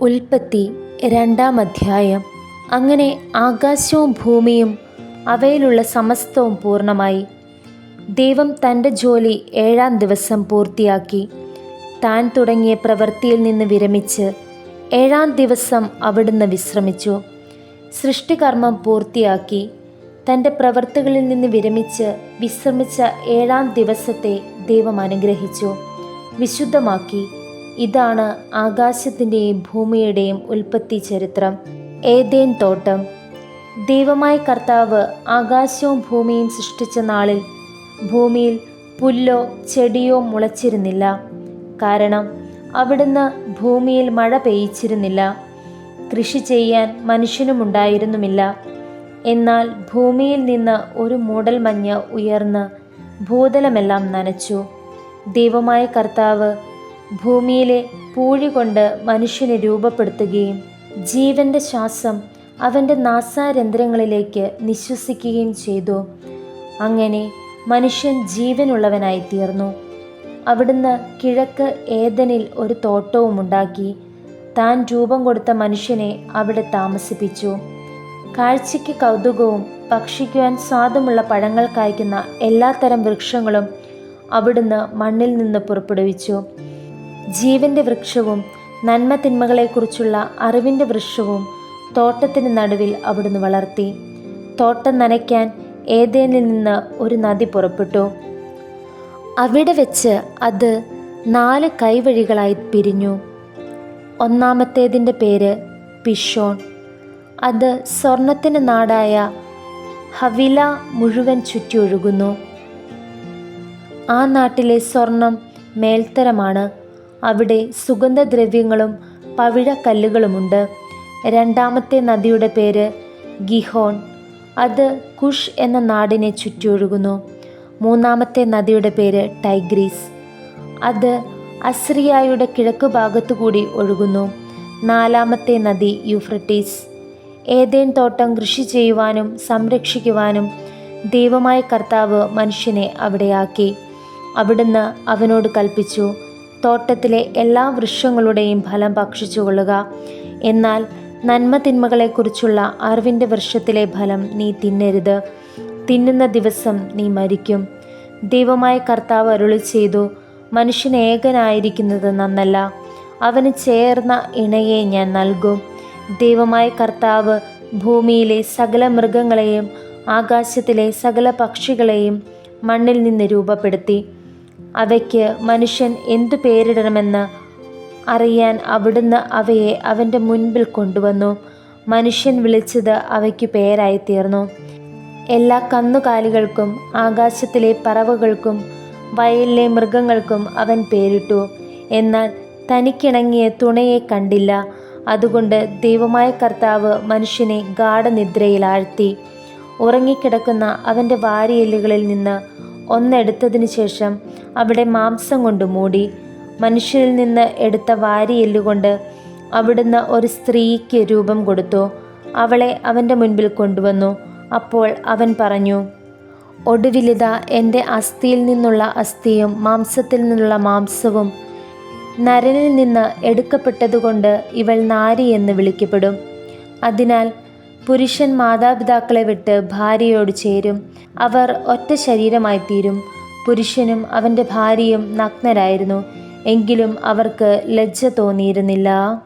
ഉൽപ്പത്തി രണ്ടാം അധ്യായം. അങ്ങനെ ആകാശവും ഭൂമിയും അവയിലുള്ള സമസ്തവും പൂർണമായി. ദൈവം തന്റെ ജോലി ഏഴാം ദിവസം പൂർത്തിയാക്കി. താൻ തുടങ്ങിയ പ്രവൃത്തിയിൽ നിന്ന് വിരമിച്ച് ഏഴാം ദിവസം അവിടുന്ന് വിശ്രമിച്ചു. സൃഷ്ടികർമ്മം പൂർത്തിയാക്കി. തന്റെ പ്രവൃത്തികളിൽ നിന്ന് വിരമിച്ച് വിശ്രമിച്ച ഏഴാം ദിവസത്തെ ദൈവം അനുഗ്രഹിച്ചു. വിശുദ്ധമാക്കി. ഇതാണ് ആകാശത്തിന്റെയും ഭൂമിയുടെയും ഉൽപ്പത്തി ചരിത്രം. ഏതേൻ തോട്ടം. ദൈവമായ കർത്താവ് ആകാശവും ഭൂമിയും സൃഷ്ടിച്ച നാളിൽ ഭൂമിയിൽ പുല്ലോ ചെടിയോ മുളച്ചിരുന്നില്ല. കാരണം അവിടുന്ന് ഭൂമിയിൽ മഴ പെയ്ച്ചിരുന്നില്ല കൃഷി ചെയ്യാൻ മനുഷ്യനുമുണ്ടായിരുന്നുമില്ല എന്നാൽ ഭൂമിയിൽ നിന്ന് ഒരു മൂടൽ മഞ്ഞ് ഉയർന്ന് ഭൂതലമെല്ലാം നനച്ചു. ദൈവമായ കർത്താവ് ഭൂമിയിലെ പൂഴി കൊണ്ട് മനുഷ്യനെ രൂപപ്പെടുത്തുകയും ജീവന്റെ ശ്വാസം അവന്റെ നാസാരന്ധ്രങ്ങളിലേക്ക് നിശ്വസിക്കുകയും ചെയ്തു. അങ്ങനെ മനുഷ്യൻ ജീവനുള്ളവനായി തീർന്നു അവിടുന്ന് കിഴക്ക് ഏതനിൽ ഒരു തോട്ടവും ഉണ്ടാക്കി താൻ രൂപം കൊടുത്ത മനുഷ്യനെ അവിടെ താമസിപ്പിച്ചു. കാഴ്ചയ്ക്ക് കൗതുകവും ഭക്ഷിക്കുവാൻ സ്വാദമുള്ള പഴങ്ങൾ കായ്ക്കുന്ന എല്ലാത്തരം വൃക്ഷങ്ങളും അവിടുന്ന് മണ്ണിൽ നിന്ന് പുറപ്പെടുവിച്ചു. ജീവന്റെ വൃക്ഷവും നന്മ തിന്മകളെക്കുറിച്ചുള്ള അറിവിന്റെ വൃക്ഷവും തോട്ടത്തിന് നടുവിൽ അവിടുന്ന് വളർത്തി. തോട്ടം നനയ്ക്കാൻ ഏതേനിൽ നിന്ന് ഒരു നദി പുറപ്പെട്ടു. അവിടെ വെച്ച് അത് നാല് കൈവഴികളായി പിരിഞ്ഞു. ഒന്നാമത്തേതിന്റെ പേര് പിഷോൺ അത് സ്വർണത്തിന് നാടായ ഹവില മുഴുവൻ ചുറ്റിയൊഴുകുന്നു ആ നാട്ടിലെ സ്വർണം മേൽത്തരമാണ്. അവിടെ സുഗന്ധദ്രവ്യങ്ങളും പവിഴക്കല്ലുകളുമുണ്ട്. രണ്ടാമത്തെ നദിയുടെ പേര് ഗിഹോൺ. അത് കുഷ് എന്ന നാടിനെ ചുറ്റിയൊഴുകുന്നു. മൂന്നാമത്തെ നദിയുടെ പേര് ടൈഗ്രീസ്. അത് അസ്രിയായുടെ കിഴക്ക് ഭാഗത്തുകൂടി ഒഴുകുന്നു. നാലാമത്തെ നദി യൂഫ്രട്ടീസ്. ഏതേൻ തോട്ടം കൃഷി ചെയ്യുവാനും സംരക്ഷിക്കുവാനും ദൈവമായ കർത്താവ് മനുഷ്യനെ അവിടെയാക്കി അവിടുന്ന് അവനോട് കൽപ്പിച്ചു തോട്ടത്തിലെ എല്ലാ വൃക്ഷങ്ങളുടെയും ഫലം ഭക്ഷിച്ചുകൊള്ളുക. എന്നാൽ നന്മ തിന്മകളെക്കുറിച്ചുള്ള അറിവിന്റെ വൃക്ഷത്തിലെ ഫലം നീ തിന്നരുത്. തിന്നുന്ന ദിവസം നീ മരിക്കും. ദൈവമായ കർത്താവ് അരുളി ചെയ്തു മനുഷ്യൻ ഏകനായിരിക്കുന്നത് നന്നല്ല. അവന് ചേർന്ന ഇണയെ ഞാൻ നൽകും. ദൈവമായ കർത്താവ് ഭൂമിയിലെ സകല മൃഗങ്ങളെയും ആകാശത്തിലെ സകല പക്ഷികളെയും മണ്ണിൽ നിന്ന് രൂപപ്പെടുത്തി. അവയ്ക്ക് മനുഷ്യൻ എന്തു പേരിടണമെന്ന് അറിയാൻ അവിടുന്ന് അവയെ അവന്റെ മുൻപിൽ കൊണ്ടുവന്നു. മനുഷ്യൻ വിളിച്ചത് അവയ്ക്ക് പേരായി തീർന്നു എല്ലാ കന്നുകാലികൾക്കും ആകാശത്തിലെ പറവകൾക്കും വയലിലെ മൃഗങ്ങൾക്കും അവൻ പേരിട്ടു. എന്നാൽ തനിക്കിണങ്ങിയ തുണയെ കണ്ടില്ല. അതുകൊണ്ട് ദൈവമായ കർത്താവ് മനുഷ്യനെ ഗാഠനിദ്രയിൽ ആഴ്ത്തി ഉറങ്ങിക്കിടക്കുന്ന അവന്റെ വാരിയെല്ലുകളിൽ നിന്ന് ഒന്നെടുത്തതിന് ശേഷം അവിടെ മാംസം കൊണ്ട് മൂടി മനുഷ്യരിൽ നിന്ന് എടുത്ത വാരിയെല്ലുകൊണ്ട് അവിടുന്ന് ഒരു സ്ത്രീക്ക് രൂപം കൊടുത്തു. അവളെ അവന്റെ മുൻപിൽ കൊണ്ടുവന്നു. അപ്പോൾ അവൻ പറഞ്ഞു ഒടുവിലിത എന്റെ അസ്ഥിയിൽ നിന്നുള്ള അസ്ഥിയും മാംസത്തിൽ നിന്നുള്ള മാംസവും നരനിൽ നിന്ന് എടുക്കപ്പെട്ടതുകൊണ്ട് ഇവൾ നാരി എന്ന് വിളിക്കപ്പെടും. അതിനാൽ പുരുഷൻ മാതാപിതാക്കളെ വിട്ട് ഭാര്യയോട് ചേരും. അവർ ഒറ്റ ശരീരമായി തീരും. പുരുഷനും അവന്റെ ഭാര്യയും നഗ്നരായിരുന്നു. എങ്കിലും അവർക്ക് ലജ്ജ തോന്നിയിരുന്നില്ല.